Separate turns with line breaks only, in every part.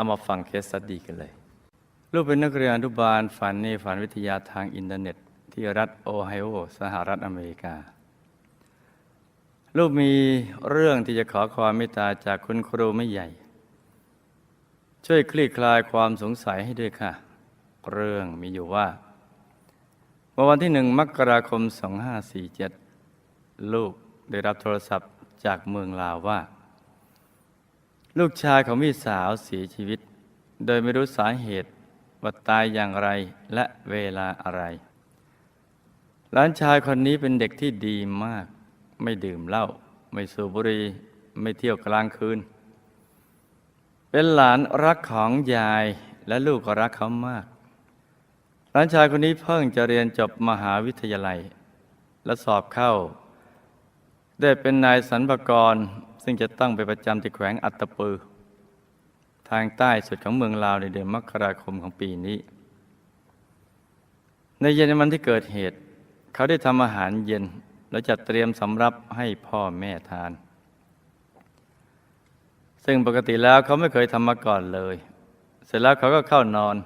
เอามาฟังเคสสตดีกันเลย ลูกเป็นนักเรียนอนุบาลฝันในฝันวิทยาทางอินเทอร์เน็ต ที่รัฐโอไฮโอ สหรัฐอเมริกา ลูกมีเรื่องที่จะขอความเมตตาจากคุณครูไม่ใหญ่ ช่วยคลี่คลายความสงสัยให้ด้วยค่ะ เรื่องมีอยู่ว่าเมื่อวันที่หนึ่งมกราคม 2547 ลูกได้รับโทรศัพท์จากเมืองลาวว่า ลูกชายของพี่สาวเสียชีวิต โดยไม่รู้สาเหตุว่าตายอย่างไรและเวลาอะไร หลานชายคนนี้เป็นเด็กที่ดีมาก ไม่ดื่มเหล้าไม่สูบบุหรี่ไม่เที่ยวกลางคืน เป็นหลานรักของยายและลูกก็รักเขามากหลานชายคนนี้เพิ่งจะเรียนจบมหาวิทยาลัย และสอบเข้า ได้เป็นนายสรรพกร ซึ่งจะตั้งไปประจำที่แขวงอัตตปือ ทางใต้สุดของเมืองลาวในเดือนมกราคมของปีนี้ ในเย็นวันที่เกิดเหตุ เขาได้ทำอาหารเย็นและจัดเตรียมสำรับให้พ่อแม่ทาน ซึ่งปกติแล้วเขาไม่เคยทำมาก่อนเลย เสร็จแล้วเขาก็เข้านอน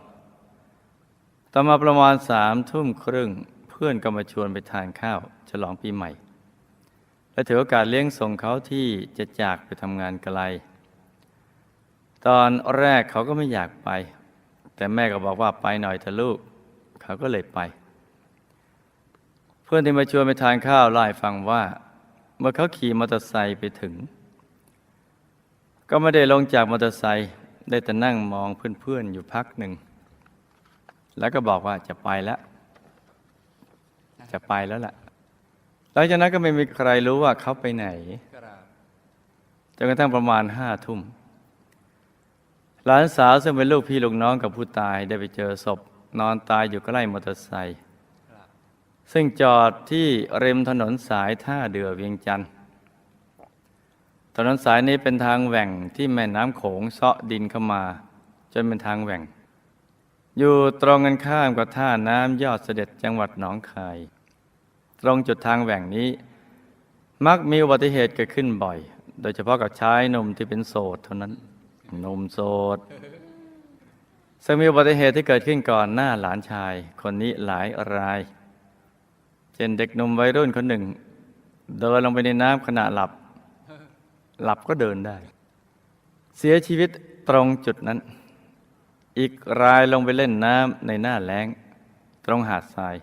ต่อมาประมาณสามทุ่มครึ่งเพื่อนก็มาชวนไปทานข้าว ฉลองปีใหม่ และถือโอกาสเลี้ยงส่งเขาที่จะจากไปทำงานไกล ตอนแรกเขาก็ไม่อยากไป แต่แม่ก็บอกว่าไปหน่อยเถอะลูก เขาก็เลยไป เพื่อนที่มาชวนไปทานข้าวเล่ฟังว่า เมื่อเขาขี่มอเตอร์ไซค์ไปถึง ก็ไม่ได้ลงจากมอเตอร์ไซค์ได้แต่นั่งมองเพื่อนๆอยู่พักหนึ่ง แล้วก็บอกว่าจะไปแล้ว จะไปแล้วล่ะ หลังจากนั้นก็ไม่มีใครรู้ว่าเขาไปไหนจนกระทั่งประมาณห้าทุ่ม หลานสาวซึ่งเป็นลูกพี่ลูกน้องกับผู้ตายได้ไปเจอศพ นอนตายอยู่ใกล้มอเตอร์ไซค์ซึ่งจอดที่ริมถนนสายท่าเดือเวียงจันทร์ถนนสายนี้เป็นทางแหว่งที่แม่น้ำโขงเซาะดินเข้ามา จนเป็นทางแหว่ง อยู่ตรงกันข้ามกับท่าน้ำยอดเสด็จจังหวัดหนองคาย ตรงจุดทางแหว่งนี้ มักมีอุบัติเหตุเกิดขึ้นบ่อย โดยเฉพาะกับชายหนุ่มที่เป็นโสดเท่านั้นหนุ่มโสดซึ่งมีอุบัติเหตุที่เกิดขึ้นก่อนหน้าหลานชายคนนี้หลายราย เช่นเด็กหนุ่มวัยรุ่นคนหนึ่ง เดินลงไปในน้ำขณะหลับ หลับก็เดินได้ เสียชีวิตตรงจุดนั้น อีกรายลงไปเล่นน้ำในหน้าแล้ง ตรงหาดทราย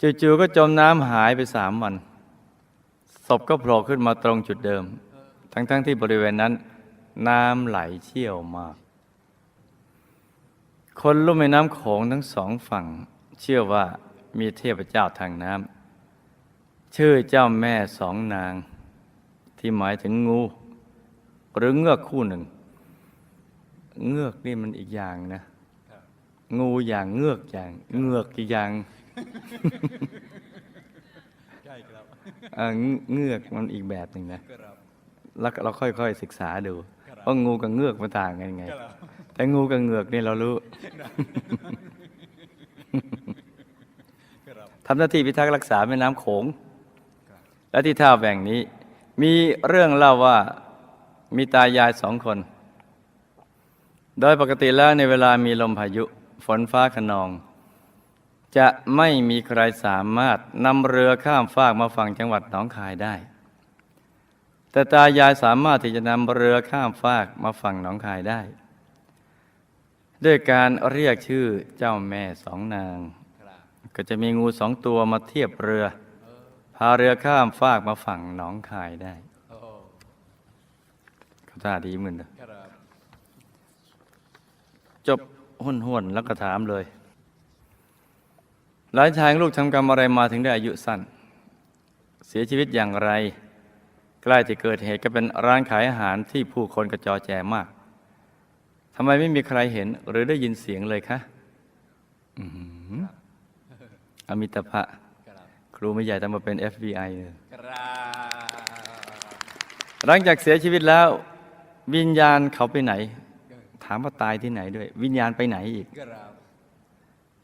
จู่ๆก็จมน้ำหายไปสามวัน ศพก็โผล่ขึ้นมาตรงจุดเดิม ทั้งๆทที่บริเวณนั้น น้ำไหลเชี่ยวมาก คนลุ่มแม่น้ำโขงทั้งสองฝั่ง เชื่อว่ามีเทพเจ้าทางน้ำชื่อเจ้าแม่สองนาง ที่หมายถึงงู หรือเงือกคู่หนึ่ง เงือกนี่มันอีกอย่างนะ งูอย่างเงือกอย่าง เงือกอีกอย่าง
ใช่ครับ
เอ่อเงือกมันอีกแบบหนึ่งนะ
ครับ
แล้วเราค่อยๆศึกษาดู
ครับ
ว่างูกับเงือกมันต่างกันยังไง
ครับ
แต่งูกับเงือกนี่เรารู้
ครับ
ทำหน้าที่พิทักษ์รักษาแม่น้ำโขง
ครับ
และที่ท่าแบ่งนี้ มีเรื่องเล่าว่ามีตายายสองคน โดยปกติแล้วในเวลามีลมพายุ ฝนฟ้าขนอง จะไม่มีใครสามารถนำเรือข้ามฟากมาฝั่งจังหวัดหนองคายได้ แต่ตายายสามารถที่จะนำเรือข้ามฟากมาฝั่งหนองคายได้ ด้วยการเรียกชื่อเจ้าแม่สองนาง ก็จะมีงูสองตัวมาเทียบเรือ พาเรือข้ามฟากมาฝั่งหนองคายได้
โอ้
เขาท่าดีเหมือนเดิมจบห้นห้วนๆแล้วก็ถามเลย หลานชายของลูกทำกรรมอะไรมาถึงได้อายุสั้น เสียชีวิตอย่างไร ใกล้ที่เกิดเหตุก็เป็นร้านขายอาหารที่ผู้คนกระจอแจมากทำไมไม่มีใครเห็นหรือได้ยินเสียงเลยคะอื้อหืออมิตภะ
ครับ
ครูไม่ใหญ่ต้องมาเป็น FBI เลย
ครับ
หลังจากเสียชีวิตแล้ว วิญญาณเขาไปไหน ถามว่าตายที่ไหนด้วย วิญญาณไปไหนอีก
ครับ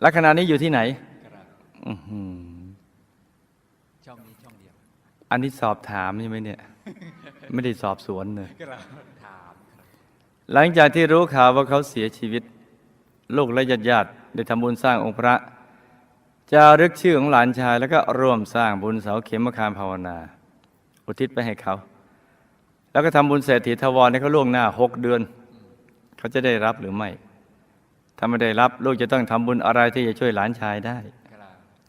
และขณะนี้อยู่ที่ไหน
ครับ
อื้อหือ
ช่องนี้ช่องเดียว
อันนี้สอบถามใช่ไหมเนี่ย ไม่ได้สอบสวนเลย
ครับถาม
หลังจากที่รู้ข่าวว่าเขาเสียชีวิต ลูกและญาติญาติๆได้ทำบุญสร้างองค์พระจารึกชื่อของหลานชาย แล้วก็ร่วมสร้างบุญเสาเข็มมคามภาวนา อุทิศไปให้เขา แล้วก็ทำบุญเศรษฐีทวรให้เขาล่วงหน้าหกเดือน เขาจะได้รับหรือไม่ ถ้าไม่ได้รับลูกจะต้องทำบุญอะไรที่จะช่วยหลานชายได้
ครับ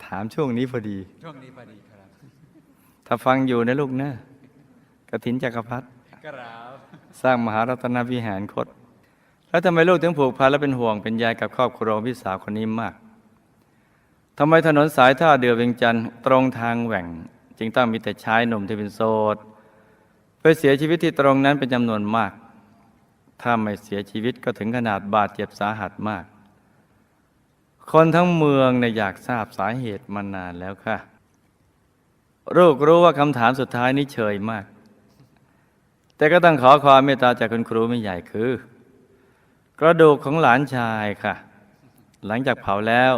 ถามช่วงนี้พอดี
ช่วงนี้พอดีครับ
ถ้าฟังอยู่นะลูกนะกฐินจักรพรรดิ
ครับ
สร้างมหารัตนวิหารคต แล้วทำไมลูกถึงผูกพันและเป็นห่วงเป็นใยกับครอบครัวพี่สาวคนนี้มากทำไมถนนสายท่าเดือเวียงจันทร์ตรงทางแหว่ง จึงต้องมีแต่ชายหนุ่มที่เป็นโสดไปเสียชีวิตที่ตรงนั้นเป็นจำนวนมาก ถ้าไม่เสียชีวิตก็ถึงขนาดบาดเจ็บสาหัสมาก คนทั้งเมืองเนี่ยอยากทราบสาเหตุมานานแล้วค่ะลูกรู้ว่าคำถามสุดท้ายนี้เฉยมาก แต่ก็ต้องขอความเมตตาจากคุณครูไม่ใหญ่คือ กระดูกของหลานชายค่ะ หลังจากเผาแล้ว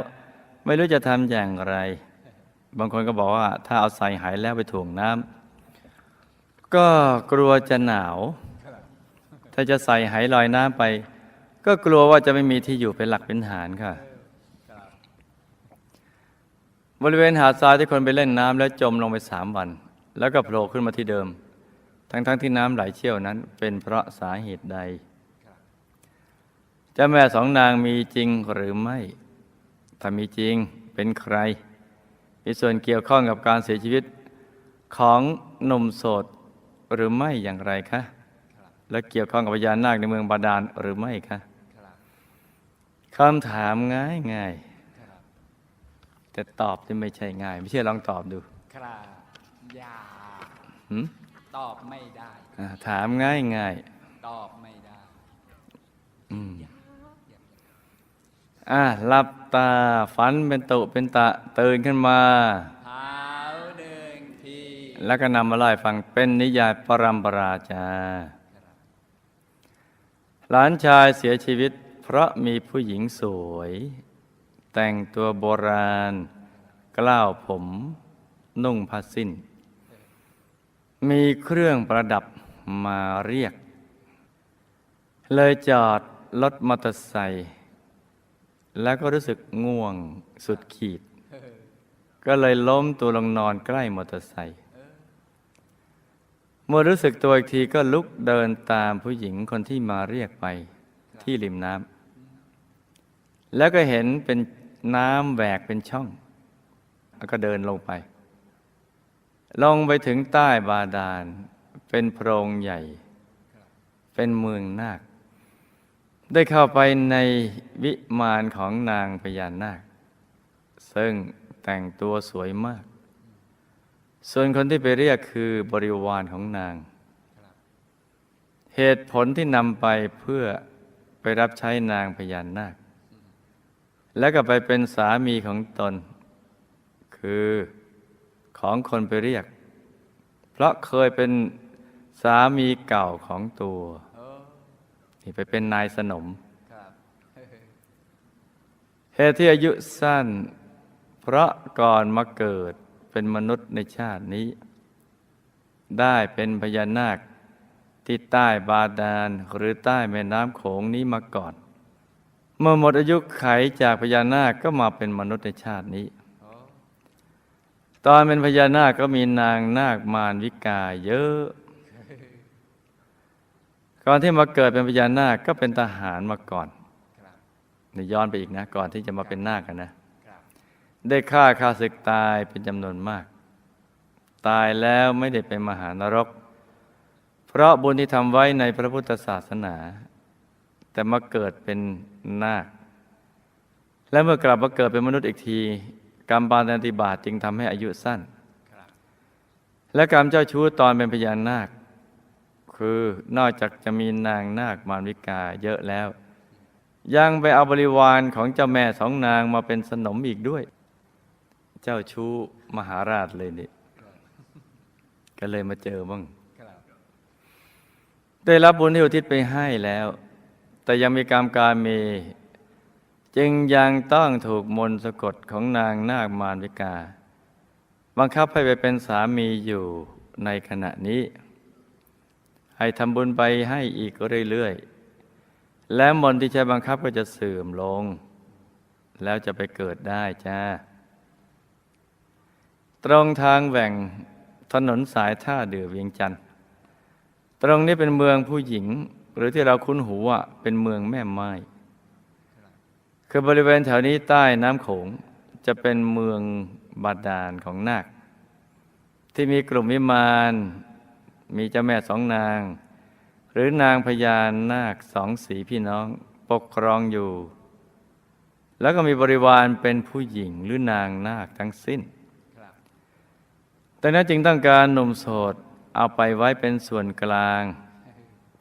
ไม่รู้จะทำอย่างไร บางคนก็บอกว่า ถ้าเอาใส่หายแล้วไปถ่วงน้ำก็กลัวจะหนาว ถ้าจะใส่หายลอยน้ำไป ก็กลัวว่าจะไม่มีที่อยู่เป็นหลักเป็นฐานค่ะ บริเวณหาดทรายที่คนไปเล่นน้ำแล้วจมลงไปสามวัน แล้วก็โผล่ขึ้นมาที่เดิม ทั้งๆทที่น้ำไหลเชี่ยวนั้น เป็นเพราะสาเหตุใดเจ้าแม่สองนางมีจริงหรือไม่ ถ้ามีจริงเป็นใคร มีส่วนเกี่ยวข้องกับการเสียชีวิตของหนุ่มโสดหรือไม่อย่างไรคะ และเกี่ยวข้องกับพญานาคในเมืองบาดาลหรือไม่คะ
คำ
ถามง่ายง่ายๆ แต่ตอบที่ไม่ใช่ง่าย ไม่เชื่อลองตอบดู
ครับอยา
หืม
ตอบไม่ได้
อ่าถามง่ายง่าย
ตอบไม่ได้
ๆอืมอะหลับตาฝันเป็นตุเป็นตะตื่นขึ้นมา
เท้าหนึ่งที
แล้วก็นำมาไล่าให้ฟังเป็นนิยายปรัมปราจา หลานชายเสียชีวิต เพราะมีผู้หญิงสวย แต่งตัวโบราณ กล้าวผม นุ่งผ้าสิ้น มีเครื่องประดับมาเรียก เลยจอดรถมอเตอร์ไซค์แล้วก็รู้สึกง่วงสุดขีด ก็เลยล้มตัวลงนอนใกล้มอเตอร์ไซค์เมื่อรู้สึกตัวอีกทีก็ลุกเดินตามผู้หญิงคนที่มาเรียกไปที่ริมน้ำแล้วก็เห็นเป็น น้ำแหวกเป็นช่อง แล้วก็เดินลงไป ลงไปถึงใต้บาดาล เป็นโพรงใหญ่ เป็นเมืองนาค ได้เข้าไปในวิมานของนางพญานาค ซึ่งแต่งตัวสวยมาก ส่วนคนที่ไปเรียกคือบริวารของนาง เหตุผลที่นำไปเพื่อไปรับใช้นางพญานาค แล้วก็ไปเป็นสามีของตน คือของคนไปเรียก เพราะเคยเป็นสามีเก่าของตัวนี่ไปเป็นนายสนมเหตุที่อายุสั้น เพราะก่อนมาเกิดเป็นมนุษย์ในชาตินี้ ได้เป็นพญานาคที่ใต้บาดาลหรือใต้แม่น้ำโขงนี้มาก่อน เมื่อหมดอายุไขจากพญานาคก็มาเป็นมนุษย์ในชาตินี้ ตอนเป็นพญานาคก็มีนางนาคมารวิกาเยอะ ก่อนที่มาเกิดเป็นพญานาคก็เป็นทหารมาก่อนนี่ย้อนไปอีกนะ ก่อนที่จะมาเป็นนาคกันนะ ได้ฆ่าข้าศึกตายเป็นจำนวนมาก ตายแล้วไม่ได้เป็นมหานรก เพราะบุญที่ทำไว้ในพระพุทธศาสนา แต่มาเกิดเป็นนาค และเมื่อกลับมาเกิดเป็นมนุษย์อีกที กรรมปาณติบาตจึงทำให้อายุสั้น
ครับ
และกรรมเจ้าชู้ตอนเป็นพญานาค คือนอกจากจะมีนางนาคมารวิกาเยอะแล้ว ยังไปเอาบริวารของเจ้าแม่สองนางมาเป็นสนมอีกด้วย เจ้าชู้มหาราชเลยนี่ก็เลยมาเจอบ้าง
ครับ
ได้รับบุญที่อุทิศไปให้แล้ว แต่ยังมีกรรมการเมจึงยังต้องถูกมนสะกดของนางนาคมารวิกา บังคับให้ไปเป็นสามีอยู่ในขณะนี้ ให้ทำบุญไปให้อีกเรื่อยๆ และมนที่ใช้บังคับก็จะเสื่อมลง แล้วจะไปเกิดได้จ้า ตรงทางแหว่งถนนสายท่าเดือเวียงจันทร์ ตรงนี้เป็นเมืองผู้หญิง หรือที่เราคุ้นหูว่าเป็นเมืองแม่ไม้ คือบริเวณแถวนี้ใต้น้ำโขงจะเป็นเมืองบาดาลของนาค ที่มีกลุ่มวิมานมีเจ้าแม่สองนาง หรือนางพญานาคสองสีพี่น้องปกครองอยู่ แล้วก็มีบริวารเป็นผู้หญิงหรือนางนาคทั้งสิ้นแต่นั้นจึงต้องการหนุ่มโสดเอาไปไว้เป็นส่วนกลาง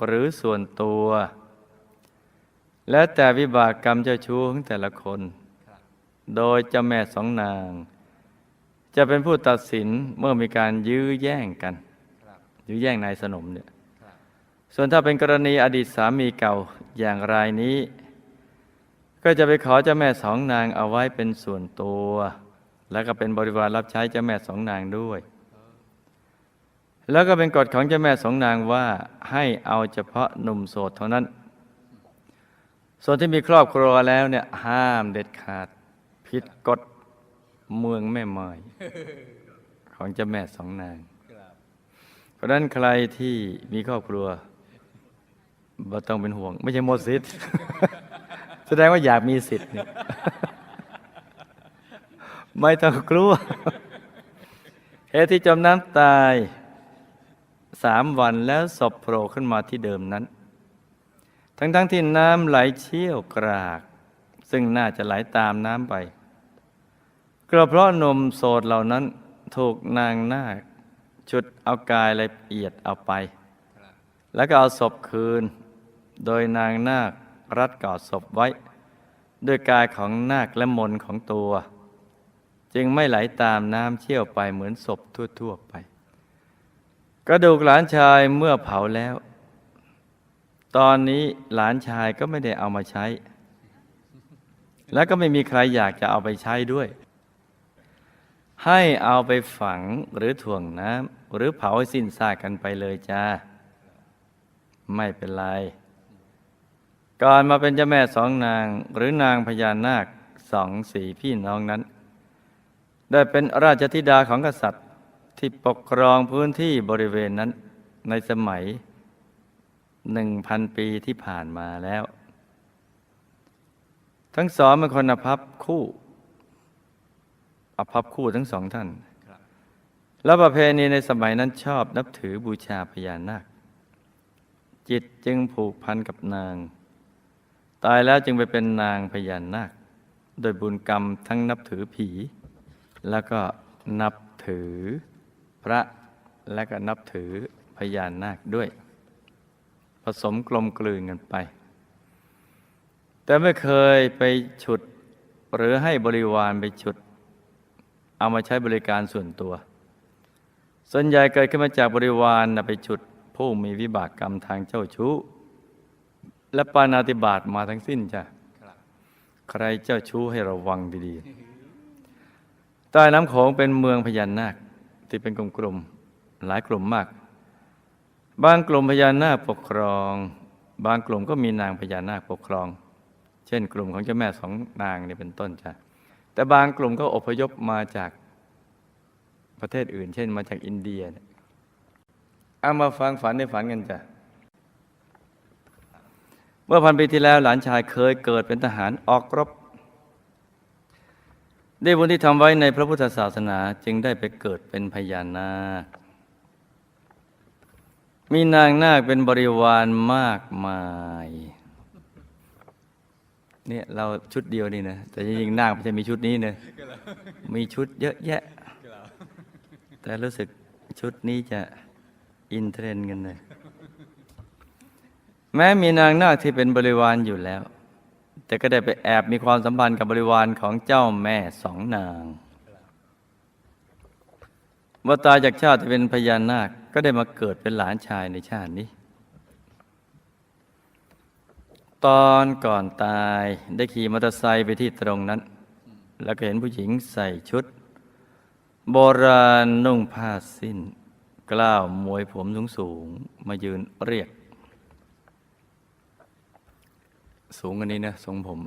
หรือส่วนตัว และแต่วิบากกรรมเจ้าชู้ของแต่ละคน โดยเจ้าแม่สองนาง จะเป็นผู้ตัดสินเมื่อมีการยื้อแย่งกัน ยื้อแย่งนายสนมเนี่ยส่วนถ้าเป็นกรณีอดีตสามีเก่าอย่างรายนี้ ก็จะไปขอเจ้าแม่สองนางเอาไว้เป็นส่วนตัว แล้วก็เป็นบริวารรับใช้เจ้าแม่สองนางด้วย แล้วก็เป็นกฎของเจ้าแม่สองนางว่าให้เอาเฉพาะหนุ่มโสดเท่านั้น ส่วนที่มีครอบครัวแล้วเนี่ยห้ามเด็ดขาดผิดกฎเมืองแม่ไม้ของเจ้าแม่สองนาง เพราะฉะนั้นใครที่มีครอบครัวบ่ต้องเป็นห่วง ไม่ใช่หมดสิทธิ์ แสดงว่าอยากมีสิทธิ์เนี่ยไม่ต้องกลัวเหตุที่จมน้ำตาย สามวันแล้วศพโผล่ขึ้นมาที่เดิมนั้น ทั้งๆทที่น้ำไหลเชี่ยวกราก ซึ่งน่าจะไหลตามน้ำไปก็เพราะนมโสดเหล่านั้นถูกนางนาคชุดเอากายละเอียดเอาไป แล้วก็เอาศพคืน โดยนางนาครัดกอดศพไว้ ด้วยกายของนาคและมนของตัว จึงไม่ไหลตามน้ำเชี่ยวไปเหมือนศพทั่วๆไป กระดูกหลานชายเมื่อเผาแล้ว ตอนนี้หลานชายก็ไม่ได้เอามาใช้ แล้วก็ไม่มีใครอยากจะเอาไปใช้ด้วย ให้เอาไปฝังหรือถ่วงน้ำหรือเผาให้สิ้นซากกันไปเลยจ้า ไม่เป็นไรก่อนมาเป็นเจ้าแม่สองนางหรือนางพญานาคสองสีพี่น้องนั้น ได้เป็นราชธิดาของกษัตริย์ ที่ปกครองพื้นที่บริเวณนั้นในสมัยหนึ่งพันปีที่ผ่านมาแล้ว ทั้งสองเป็นคนอภัพคู่ อภัพคู่ทั้งสองท่าน แล้วประเพณีในสมัยนั้นชอบนับถือบูชาพญานาค จิตจึงผูกพันกับนาง ตายแล้วจึงไปเป็นนางพญานาค โดยบุญกรรมทั้งนับถือผี แล้วก็นับถือ พระและก็นับถือพญานาคด้วย ผสมกลมกลืนกันไป แต่ไม่เคยไปฉุด หรือให้บริวารไปฉุด เอามาใช้บริการส่วนตัว ส่วนใหญ่เกิดขึ้นมาจากบริวารนะไปฉุดผู้มีวิบากกรรมทางเจ้าชู้ และปานาติบาตมาทั้งสิ้นจ้ะใครเจ้าชู้ให้ระวังดีๆใต้น้ำโขงเป็นเมืองพญานาค ที่เป็นกลุ่มๆหลายกลุ่มมาก บางกลุ่มพญานาคปกครอง บางกลุ่มก็มีนางพญานาคปกครอง เช่น กลุ่มของเจ้าแม่สองนางเนี่ยเป็นต้นจ้ะแต่บางกลุ่มก็อพยพมาจากประเทศอื่น เช่น มาจากอินเดียเนี่ยเอามาฟังฝันในฝันกันจ้ะเมื่อพันปีที่แล้วหลานชายเคยเกิดเป็นทหารออกรบ ได้บุญที่ทำไว้ในพระพุทธศาสนาจึงได้ไปเกิดเป็นพญานาค มีนางนาคเป็นบริวารมากมายเนี่ยเราชุดเดียวนี่นะแต่จริงๆนาคไม่ใช่มีชุดนี้นะมีชุดเยอะแยะ แต่รู้สึกชุดนี้จะอินเทรนด์กันเลยแม้มีนางนาคที่เป็นบริวารอยู่แล้ว แต่ก็ได้ไปแอบมีความสัมพันธ์กับบริวารของเจ้าแม่สองนางเมื่อตายจากชาติเป็นพญานาคก็ได้มาเกิดเป็นหลานชายในชาตินี้ ตอนก่อนตายได้ขี่มอเตอร์ไซค์ไปที่ตรงนั้น แล้วก็เห็นผู้หญิงใส่ชุด โบราณนุ่งผ้าสิ้น กล้าวมวยผมสูงสูงๆมายืนเรียก สูงกว่านี้นะทรงผม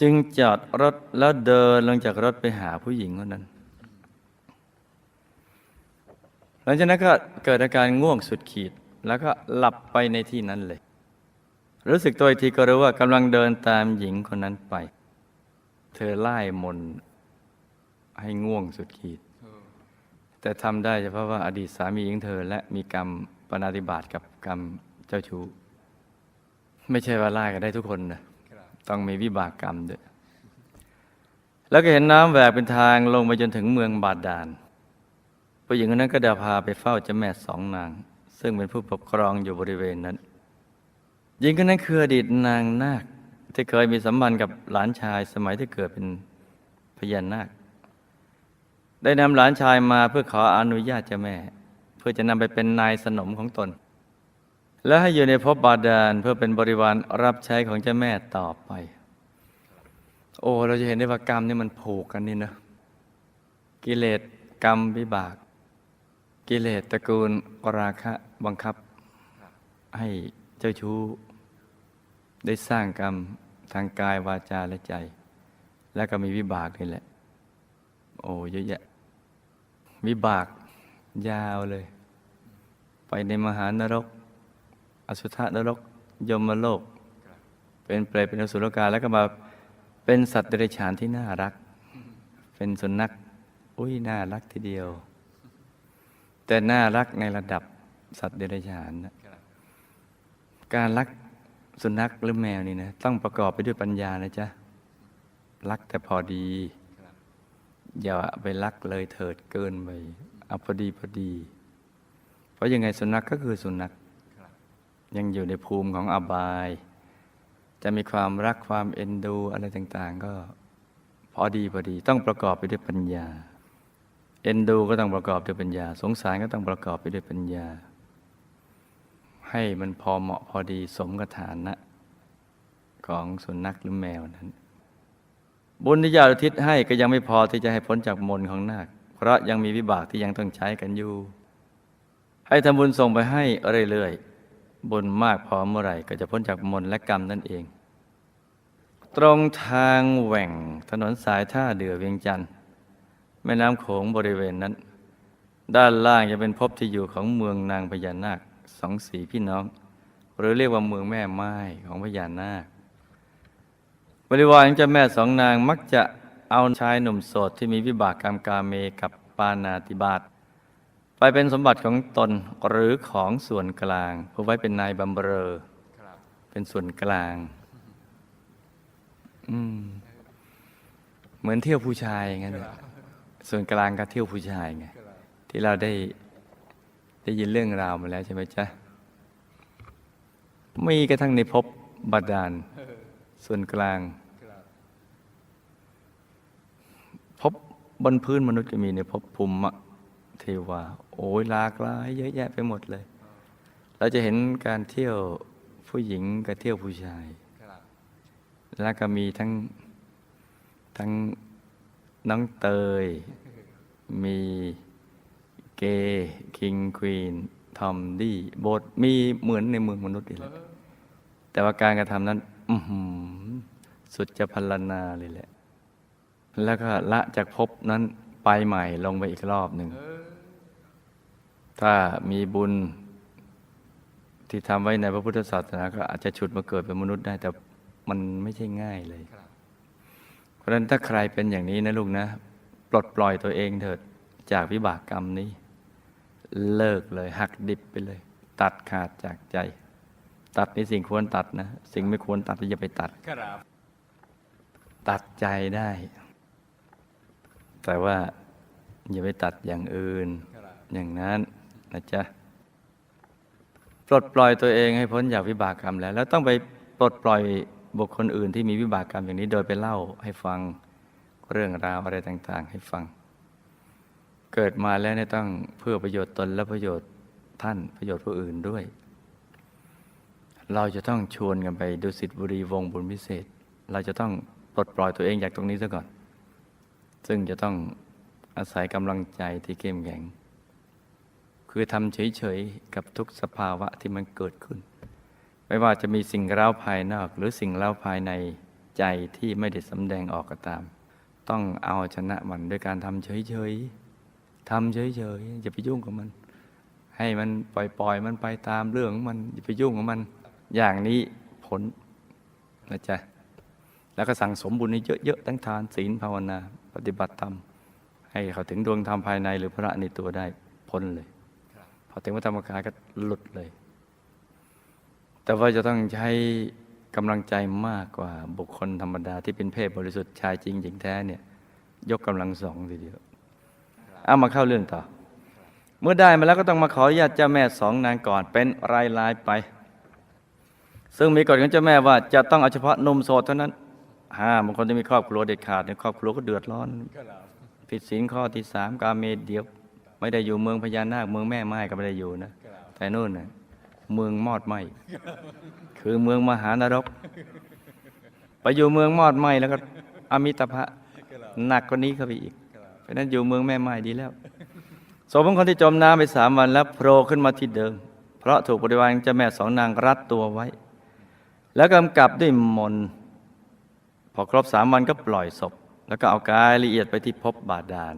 จึงจอดรถแล้วเดินลงจากรถไปหาผู้หญิงคนนั้น หลังจากนั้นก็เกิดอาการง่วงสุดขีด แล้วก็หลับไปในที่นั้นเลย รู้สึกตัวอีกทีก็รู้ว่ากำลังเดินตามหญิงคนนั้นไป เธอไล่มนให้ง่วงสุดขีด แต่ทำได้เฉพาะว่าอดีตสามีของเธอ และมีกรรมปณาติบาตกับกรรมเจ้าชู้ ไม่ใช่ว่าไล่กันได้ทุกคนนะต้องมีวิบากกรรมด้วย แล้วก็เห็นน้ำแหวกเป็นทางลงไปจนถึงเมืองบาดาลผู้หญิงคนนั้นก็เดินพาไปเฝ้าเจ้าแม่สองนาง ซึ่งเป็นผู้ปกครองอยู่บริเวณนั้น หญิงคนนั้นคืออดีตนางนาคที่เคยมีสัมพันธ์กับหลานชายสมัยที่เกิดเป็นพญานาค ได้นำหลานชายมาเพื่อขออนุญาตเจ้าแม่ เพื่อจะนำไปเป็นนายสนมของตน และให้อยู่ในภพบาดาลเพื่อเป็นบริวารรับใช้ของเจ้าแม่ต่อไป โอ้ เราจะเห็นได้ว่ากรรมนี่มันผูกกันนี่นะ กิเลสกรรมวิบาก กิเลสตระกูลราคะบังคับ ให้เจ้าชู้ ได้สร้างกรรมทางกายวาจาและใจ และก็มีวิบากนี่แหละ โอ้เยอะแยะ วิบากยาวเลย ไปในมหานรก อสุธานรกยมโลก เป็นเปรตเป็นอสุรกายแล้วก็มาเป็นสัตว์เดรัจฉานที่น่ารัก เป็นสุนัขอุ้ยน่ารักทีเดียว แต่น่ารักในระดับสัตว์เดรัจฉานนะการรักสุนัขหรือแมวนี่นะต้องประกอบไปด้วยปัญญานะจ๊ะรักแต่พอดีอย่าไปรักเลยเถิดเกินไปเอาพอดีพอดี เพราะยังไงสุนัขก็คือสุนัข ยังอยู่ในภูมิของอบาย จะมีความรักความเอ็นดูอะไรต่าง ๆ ก็พอดีพอดีต้องประกอบไปด้วยปัญญา เอ็นดูก็ต้องประกอบด้วยปัญญา สงสารก็ต้องประกอบไปด้วยปัญญา ให้มันพอเหมาะพอดีสมกับฐานะ ของสุนัขหรือแมวนั้น บุญที่ญาติอุทิศให้ก็ยังไม่พอที่จะให้พ้นจากมนต์ของนาคเพราะยังมีวิบากที่ยังต้องใช้กันอยู่ ให้ทำบุญส่งไปให้เรื่อยๆ บุญมากพอเมื่อไหร่ก็จะพ้นจากมนและกรรมนั่นเอง ตรงทางแหว่งถนนสายท่าเดือเวียงจันทร์แม่น้ำโขงบริเวณนั้น ด้านล่างจะเป็นภพที่อยู่ของเมืองนางพญานาคสองสีพี่น้อง หรือเรียกว่าเมืองแม่ไม้ของพญานาค บริวารของเจ้าแม่สองนางมักจะเอาชายหนุ่มโสดที่มีวิบากกรรมกาเมกับปานาติบาต ไปเป็นสมบัติของตนหรือของส่วนกลางเพื่อไว้เป็นนายบำเรอ
รับ
เป็นส่วนกลาง อืม เหมือนเที่ยวผู้ชายงั้นส่วนกลางก็เที่ยวผู้ชายไงที่เราได้ได้ยินเรื่องราวมาแล้วใช่ไหมจ๊ะมีกระทั่งในภพบาดาล ส่วนกลาง
ครับ
ภพบนพื้นมนุษย์ก็มีในภพภูมิ เทวา โอ้ยหลากหลายเยอะแยะไปหมดเลย เราจะเห็นการเที่ยวผู้หญิงกับเที่ยวผู้ชาย แล้วก็มีทั้งทั้งน้องเตย มีเกย์คิงควีนทอมดี้โบทมีเหมือนในเมืองมนุษย์นี่แหละแต่ว่าการกระทำนั้นสุดจะพัลนาเลยแหละ แล้วก็ละจากภพนั้น ไปใหม่ลงไปอีกรอบหนึ่ง
เออ
ถ้ามีบุญที่ทำไว้ในพระพุทธศาสนาก็อาจจะฉุดมาเกิดเป็นมนุษย์ได้ แต่มันไม่ใช่ง่ายเลย
ครับ
เพราะฉะนั้นถ้าใครเป็นอย่างนี้นะลูกนะ ปลดปล่อยตัวเองเถิดจากวิบากกรรมนี้ เลิกเลยหักดิบไปเลย ตัดขาดจากใจ ตัดในสิ่งควรตัดนะ สิ่งไม่ควรตัดอย่าไปตัด
ครับ
ตัดใจได้ แต่ว่าอย่าไปตัดอย่างอื่น อย่างนั้นนะจ๊ะปลดปล่อยตัวเองให้พ้นจากวิบากกรรมแล้ว แล้วต้องไปปลดปล่อยบุคคลอื่นที่มีวิบากกรรมอย่างนี้โดยไปเล่าให้ฟังเรื่องราวอะไรต่าง ๆ ให้ฟัง เกิดมาแล้วเนี่ยต้องเพื่อประโยชน์ตนและประโยชน์ท่านประโยชน์ผู้อื่นด้วย เราจะต้องชวนกันไปดูสิทธิบุรีวงบุญพิเศษ เราจะต้องปลดปล่อยตัวเองจากตรงนี้ซะก่อน ซึ่งจะต้องอาศัยกำลังใจที่เข้มแข็ง คือทำเฉยๆ กับทุกสภาวะที่มันเกิดขึ้น ไม่ว่าจะมีสิ่งเร้าภายนอก หรือสิ่งเร้าภายในใจที่ไม่ได้สำแดงออกก็ตาม ต้องเอาชนะมันด้วยการทำเฉยๆทำเฉยๆอย่าไปยุ่งกับมัน ให้มันปล่อยๆ มันไปตามเรื่องมันอย่าไปยุ่งกับมัน อย่างนี้ผลนะจ๊ะแล้วก็สั่งสมบุญให้เยอะๆทั้งทานศีลภาวนา ปฏิบัติธรรมให้เขาถึงดวงธรรมภายในหรือพระในตัวได้พ้นเลยพอถึงวัฏธรรมกายก็หลุดเลย แต่ว่าจะต้องใช้กำลังใจมากกว่าบุคคลธรรมดาที่เป็นเพศบริสุทธิ์ชายจริงหญิงแท้เนี่ยยกกำลังสองทีเดียวเอามาเข้าเรื่องต่อ เมื่อได้มาแล้วก็ต้องมาขออนุญาตเจ้าแม่สองนางก่อนเป็นรายลายไป ซึ่งมีกฎของเจ้าแม่ว่าจะต้องเอาเฉพาะนมโสดเท่านั้น ห้ามบางคนจะมีครอบครัวเด็ดขาดเนี่ยครอบครัวก็เดือดร้อน ผิดศีลข้อที่สามกาเมเดียว ไม่ได้อยู่เมืองพญานาคเมืองแม่ไม้ก็ไม่ได้อยู่นะ แต่นู่นน่ะเมืองมอดไหมคือเมืองมหานรก ไปอยู่เมืองมอดไหมแล้วก็อมิตภะหนักกว่านี้เข้าไปอีก เพราะนั้นอยู่เมืองแม่ไม้ดีแล้วศพของคนที่จมน้ำไปสามวันแล้วโผล่ขึ้นมาที่เดิม เพราะถูกบริวารเจ้าแม่สองนางรัดตัวไว้ แล้วกำกับด้วยมนต์ พอครบสามวันก็ปล่อยศพ แล้วก็เอากายละเอียดไปที่พบาดาล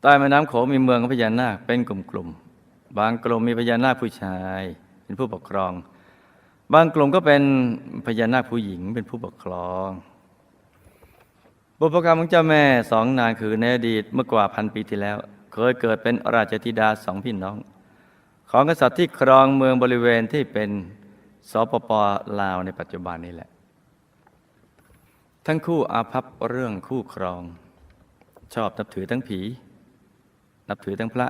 ใต้แม่น้ำโขงมีเมืองของพญานาคเป็นกลุ่มๆบางกลุ่มมีพญานาคผู้ชาย เป็นผู้ปกครอง บางกลุ่มก็เป็นพญานาคผู้หญิงเป็นผู้ปกครอง บุพกรรมของเจ้าแม่สองนางคือในอดีตเมื่อกว่าพันปีที่แล้ว เคยเกิดเป็นราชธิดาสองพี่น้อง ของกษัตริย์ที่ครองเมืองบริเวณที่เป็นสปปลาวในปัจจุบันนี้แหละ ทั้งคู่อาภัพเรื่องคู่ครอง ชอบนับถือทั้งผี นับถือทั้งพระ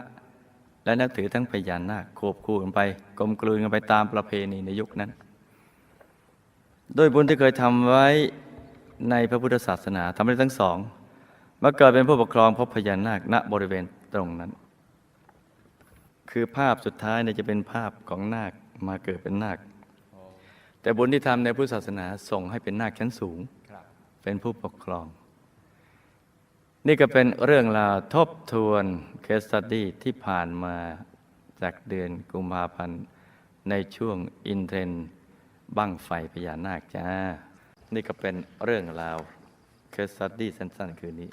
และนับถือทั้งพญานาคควบคู่กันไปกลมกลืนกันไปตามประเพณีในยุคนั้น โดยบุญที่เคยทำไว้ในพระพุทธศาสนาทำให้ทั้งสองมาเกิดเป็นผู้ปกครองพบพญานาคณบริเวณตรงนั้น คือภาพสุดท้ายเนี่ยจะเป็นภาพของนาคมาเกิดเป็นนาค แต่บุญที่ทำในพุทธศาสนาส่งให้เป็นนาคชั้นสูง เป็นผู้ปกครอง นี่ก็เป็นเรื่องราวทบทวนเคสตัดดี้ที่ผ่านมาจากเดือนกุมภาพันธ์ ในช่วงอินเทรนบั้งไฟพญานาคจ้า นี่ก็เป็นเรื่องราวเคสตัดดี้สั้นๆ คืนนี้